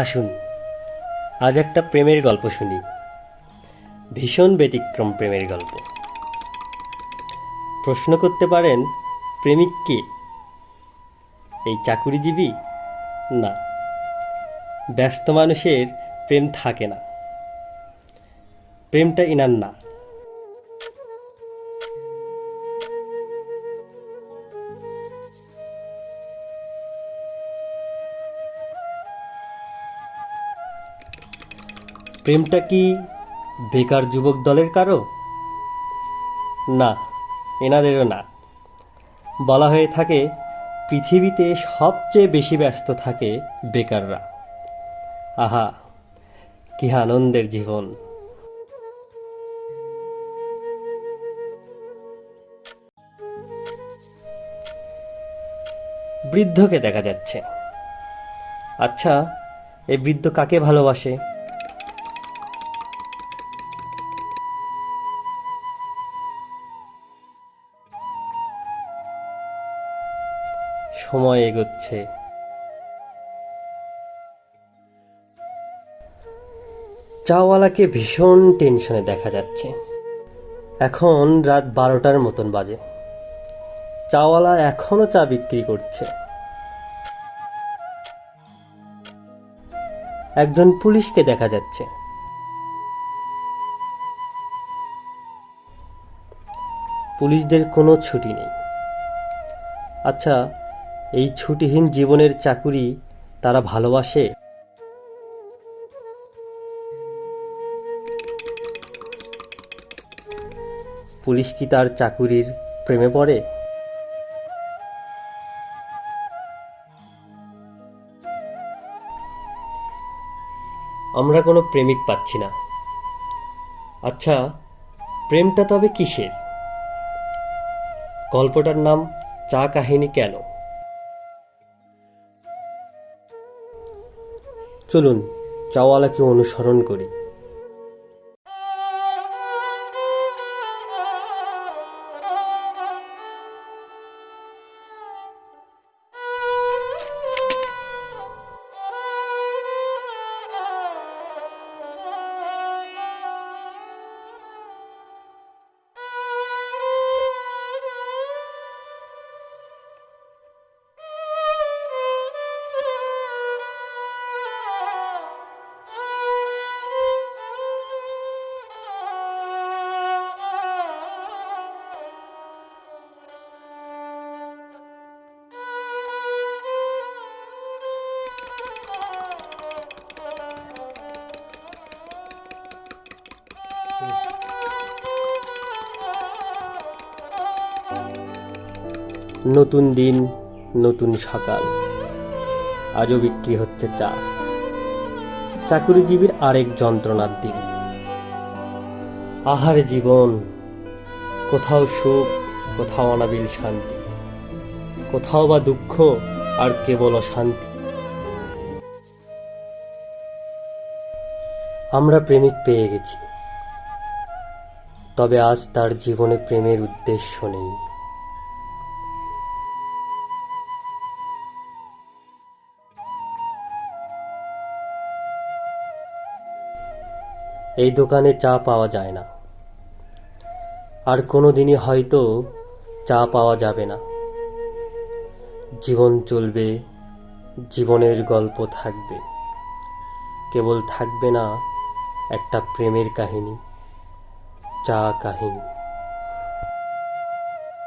আসুন আজ একটা প্রেমের গল্প শুনি। ভীষণ ব্যতিক্রম প্রেমের গল্প। প্রশ্ন করতে পারেন, প্রেমিক কে? এই চাকুরিজীবী? না। ব্যস্ত মানুষের প্রেম থাকে না। প্রেমটা ইনার না। প্রেমটা কি বেকার যুবক দলের কারও? না। এনাদেরও না। বলা হয়ে থাকে, পৃথিবীতে সবচেয়ে বেশি ব্যস্ত থাকে বেকাররা। আহা, কি আনন্দের জীবন। বৃদ্ধকে দেখা যাচ্ছে। আচ্ছা এই বৃদ্ধ কাকে ভালোবাসে? সময় এগোচ্ছে। চাওয়ালাকে ভীষণ টেনশনে দেখা যাচ্ছে। এখন রাত বারোটার মতন বাজে। চাওয়ালা এখনও চা বিক্রি করছে। একজন পুলিশকে দেখা যাচ্ছে। পুলিশদের কোনো ছুটি নেই। আচ্ছা এই ছুটিহীন জীবনের চাকুরি তারা ভালোবাসে? পুলিশ কি তার চাকুরির প্রেমে পড়ে? আমরা কোনো প্রেমিক পাচ্ছি না। আচ্ছা প্রেমটা তবে কিসের? গল্পটার নাম চা কাহিনী কেন? চলুন চাওয়ালাকে অনুসরণ করি। নতুন দিন, নতুন সকাল আজও বিক্রি হচ্ছে চা। চাকুরিজীবীর আরেক যন্ত্রণার দিন। আহার জীবন, কোথাও সুখ, কোথাও অনাবিল শান্তি। কোথাও বা দুঃখ, আর কেবল অশান্তি। আমরা প্রেমিক পেয়ে গেছি। তবে আজ তার জীবনে প্রেমের উদ্দেশ্য নেই। এই দোকানে চা পাওয়া যায় না। আর কোনো দিনই হয়তো চা পাওয়া যাবে না। জীবন চলবে, জীবনের গল্প থাকবে। কেবল থাকবে না একটা প্রেমের কাহিনী, চা কাহিনী।